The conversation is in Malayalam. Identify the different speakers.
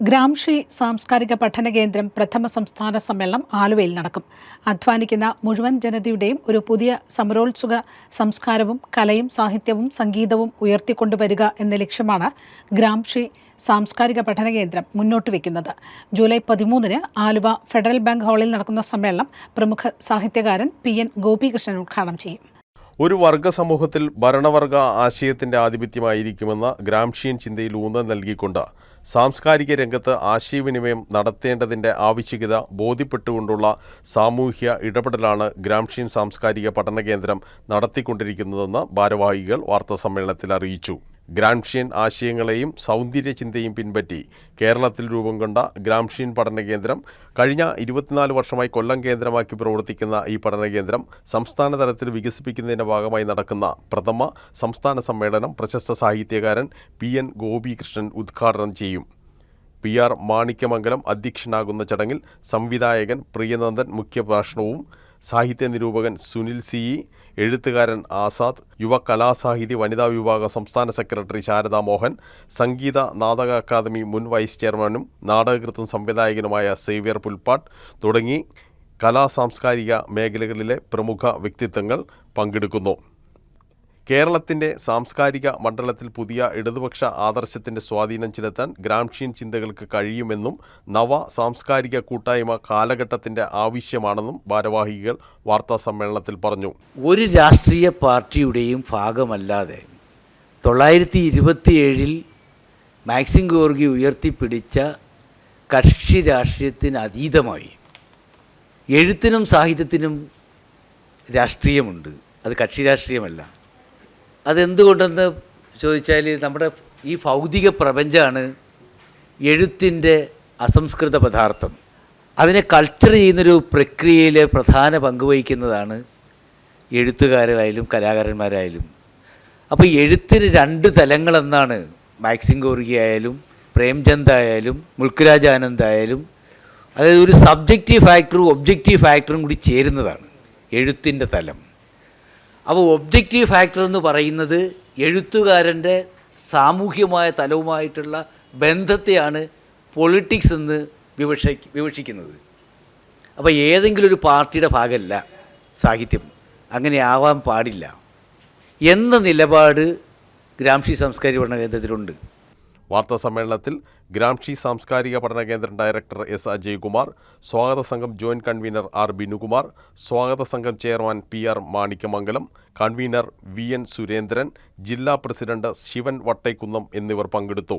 Speaker 1: ഗ്രാംശ്രീ സാംസ്കാരിക പഠന കേന്ദ്രം പ്രഥമ സംസ്ഥാന സമ്മേളനം ആലുവയിൽ നടക്കും. അധ്വാനിക്കുന്ന മുഴുവൻ ജനതയുടെയും ഒരു പുതിയ സമരോത്സുക സംസ്കാരവും കലയും സാഹിത്യവും സംഗീതവും ഉയർത്തിക്കൊണ്ടുവരിക എന്ന ലക്ഷ്യമാണ് ഗ്രാംഷി സാംസ്കാരിക പഠന കേന്ദ്രം മുന്നോട്ട് വയ്ക്കുന്നത് ജൂലൈ പതിമൂന്നിന് ആലുവ ഫെഡറൽ ബാങ്ക് ഹാളിൽ നടക്കുന്ന സമ്മേളനം പ്രമുഖ സാഹിത്യകാരൻ പി എൻ ഗോപികൃഷ്ണൻ ഉദ്ഘാടനം ചെയ്യും.
Speaker 2: ഒരു വർഗ സമൂഹത്തിൽ ഭരണവർഗ ആശയത്തിന്റെ ആധിപത്യമായിരിക്കുമെന്ന ഗ്രാംഷിയൻ ചിന്തയിൽ ഊന്നൽ നൽകിക്കൊണ്ട് സാംസ്കാരിക രംഗത്ത് ആശയവിനിമയം നടത്തേണ്ടതിന്റെ ആവശ്യകത ബോധ്യപ്പെട്ടുകൊണ്ടുള്ള സാമൂഹ്യ ഇടപെടലാണ് ഗ്രാംഷീൻ സാംസ്കാരിക പഠന കേന്ദ്രം നടത്തിക്കൊണ്ടിരിക്കുന്നതെന്ന് ഭാരവാഹികൾ വാർത്താസമ്മേളനത്തിൽ അറിയിച്ചു. ഗ്രാംഷ്യൻ ആശയങ്ങളെയും സൗന്ദര്യ ചിന്തയും പിൻപറ്റി കേരളത്തിൽ രൂപം കൊണ്ട ഗ്രാംഷ്യൻ പഠന കേന്ദ്രം കഴിഞ്ഞ ഇരുപത്തിനാല് വർഷമായി കൊല്ലം കേന്ദ്രമാക്കി പ്രവർത്തിക്കുന്ന ഈ പഠന കേന്ദ്രം സംസ്ഥാന തലത്തിൽ വികസിപ്പിക്കുന്നതിന്റെ ഭാഗമായി നടക്കുന്ന പ്രഥമ സംസ്ഥാന സമ്മേളനം പ്രശസ്ത സാഹിത്യകാരൻ പി എൻ ഗോപികൃഷ്ണൻ ഉദ്ഘാടനം ചെയ്യും. പി ആർ മാണിക്യമംഗലം അധ്യക്ഷനാകുന്ന ചടങ്ങിൽ സംവിധായകൻ പ്രിയനന്ദൻ മുഖ്യഭാഷണവും സാഹിത്യ നിരൂപകൻ സുനിൽ സി എഴുത്തുകാരൻ ആസാദ് യുവ കലാസാഹിതി വനിതാ വിഭാഗ സംസ്ഥാന സെക്രട്ടറി ശാരദാ മോഹൻ സംഗീത നാടക അക്കാദമി മുൻ വൈസ് ചെയർമാനും നാടകകൃത്തും സംവിധായകനുമായ സേവ്യർ പുൽപ്പാട്ട് തുടങ്ങി കലാ സാംസ്കാരിക മേഖലകളിലെ പ്രമുഖ വ്യക്തിത്വങ്ങൾ പങ്കെടുക്കുന്നു. കേരളത്തിന്റെ സാംസ്കാരിക മണ്ഡലത്തിൽ പുതിയ ഇടതുപക്ഷ ആദർശത്തിന്റെ സ്വാധീനം ചെലുത്താൻ ഗ്രാംഷീൻ ചിന്തകൾക്ക് കഴിയുമെന്നും നവ സാംസ്കാരിക കൂട്ടായ്മ കാലഘട്ടത്തിന്റെ ആവശ്യമാണെന്നും ഭാരവാഹികൾ വാർത്താ സമ്മേളനത്തിൽ പറഞ്ഞു.
Speaker 3: ഒരു രാഷ്ട്രീയ പാർട്ടിയുടെയും ഭാഗമല്ലാതെ തൊള്ളായിരത്തി ഇരുപത്തിയേഴിൽ മാക്സിം ഗോർഗി ഉയർത്തിപ്പിടിച്ച കക്ഷി രാഷ്ട്രീയത്തിന് അതീതമായി എഴുത്തിനും സാഹിത്യത്തിനും രാഷ്ട്രീയമുണ്ട്. അത് കക്ഷി രാഷ്ട്രീയമല്ല. അതെന്തുകൊണ്ടെന്ന് ചോദിച്ചാൽ നമ്മുടെ ഈ ഭൗതിക പ്രപഞ്ചമാണ് എഴുത്തിന്റെ അസംസ്കൃത പദാർത്ഥം. അതിനെ കൾച്ചർ ചെയ്യുന്നൊരു പ്രക്രിയയിൽ പ്രധാന പങ്ക് വഹിക്കുന്നതാണ് എഴുത്തുകാരായാലും കലാകാരന്മാരായാലും. അപ്പോൾ എഴുത്തിന് രണ്ട് തലങ്ങളെന്നാണ് മാക്സിം ഗോർഗി ആയാലും പ്രേംചന്ദ് ആയാലും മുൽക്കുരാജ് ആനന്ദ് ആയാലും അതായത് ഒരു സബ്ജക്റ്റീവ് ഫാക്ടറും ഒബ്ജക്റ്റീവ് ഫാക്ടറും കൂടി ചേരുന്നതാണ് എഴുത്തിന്റെ തലം. അപ്പോൾ ഒബ്ജക്റ്റീവ് ഫാക്ടർ എന്ന് പറയുന്നത് എഴുത്തുകാരന്റെ സാമൂഹ്യമായ തലവുമായിട്ടുള്ള ബന്ധത്തെയാണ് പൊളിറ്റിക്സ് എന്ന് വിവക്ഷ വിവക്ഷിക്കുന്നത്. അപ്പോൾ ഏതെങ്കിലും ഒരു പാർട്ടിയുടെ ഭാഗമല്ല സാഹിത്യം. അങ്ങനെ ആവാൻ പാടില്ല. എന്ന നിലപാട് ഗ്രാംഷി സാംസ്കാരിക പഠന കേന്ദ്രത്തിലുണ്ട്.
Speaker 2: വാർത്താ സമ്മേളനത്തിൽ ഗ്രാംഷി സാംസ്കാരിക പഠന കേന്ദ്രം ഡയറക്ടർ എസ് അജയ്കുമാർ സ്വാഗത സംഘം ജോയിന്റ് കൺവീനർ ആർ ബിനുകുമാർ സ്വാഗത സംഘം chairman P R Manikyamangalam convener V N Surendran ജില്ലാ പ്രസിഡന്റ് ശിവൻ വട്ടൈക്കുന്നം എന്നിവർ പങ്കെടുത്തു.